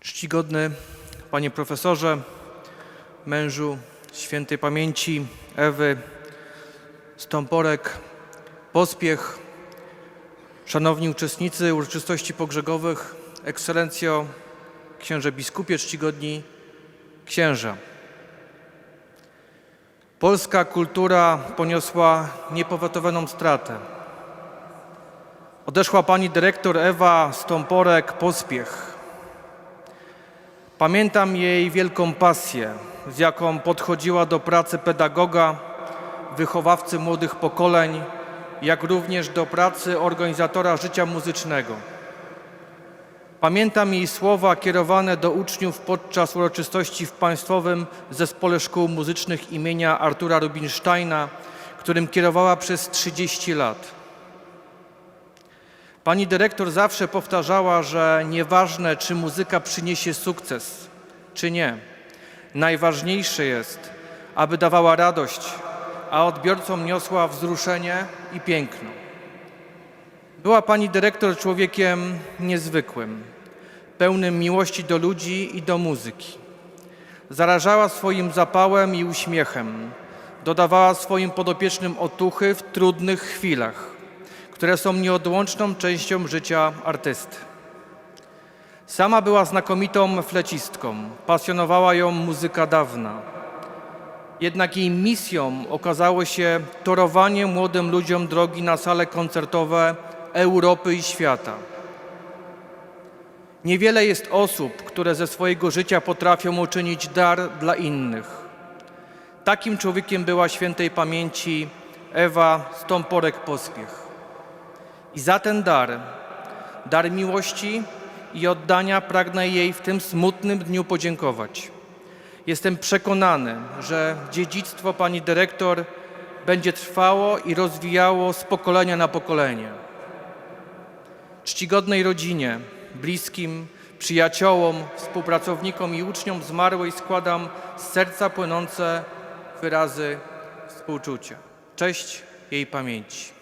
Czcigodny Panie Profesorze, mężu świętej pamięci Ewy Stąporek, Pospiech, szanowni uczestnicy uroczystości pogrzegowych, ekscelencjo, księże biskupie, czcigodni księża. Polska kultura poniosła niepowetowaną stratę. Odeszła pani dyrektor Ewa Stąporek-Pospiech. Pamiętam jej wielką pasję, z jaką podchodziła do pracy pedagoga, wychowawcy młodych pokoleń, jak również do pracy organizatora życia muzycznego. Pamiętam jej słowa kierowane do uczniów podczas uroczystości w Państwowym Zespole Szkół Muzycznych imienia Artura Rubinsteina, którym kierowała przez 30 lat. Pani dyrektor zawsze powtarzała, że nieważne, czy muzyka przyniesie sukces, czy nie, najważniejsze jest, aby dawała radość, a odbiorcom niosła wzruszenie i piękno. Była pani dyrektor człowiekiem niezwykłym, pełnym miłości do ludzi i do muzyki. Zarażała swoim zapałem i uśmiechem, dodawała swoim podopiecznym otuchy w trudnych chwilach które są nieodłączną częścią życia artysty. Sama była znakomitą flecistką, pasjonowała ją muzyka dawna. Jednak jej misją okazało się torowanie młodym ludziom drogi na sale koncertowe Europy i świata. Niewiele jest osób, które ze swojego życia potrafią uczynić dar dla innych. Takim człowiekiem była świętej pamięci Ewa Stąporek-Pospiech. I za ten dar, dar miłości i oddania pragnę jej w tym smutnym dniu podziękować. Jestem przekonany, że dziedzictwo pani dyrektor będzie trwało i rozwijało z pokolenia na pokolenie. Czcigodnej rodzinie, bliskim, przyjaciołom, współpracownikom i uczniom zmarłej składam z serca płynące wyrazy współczucia. Cześć jej pamięci.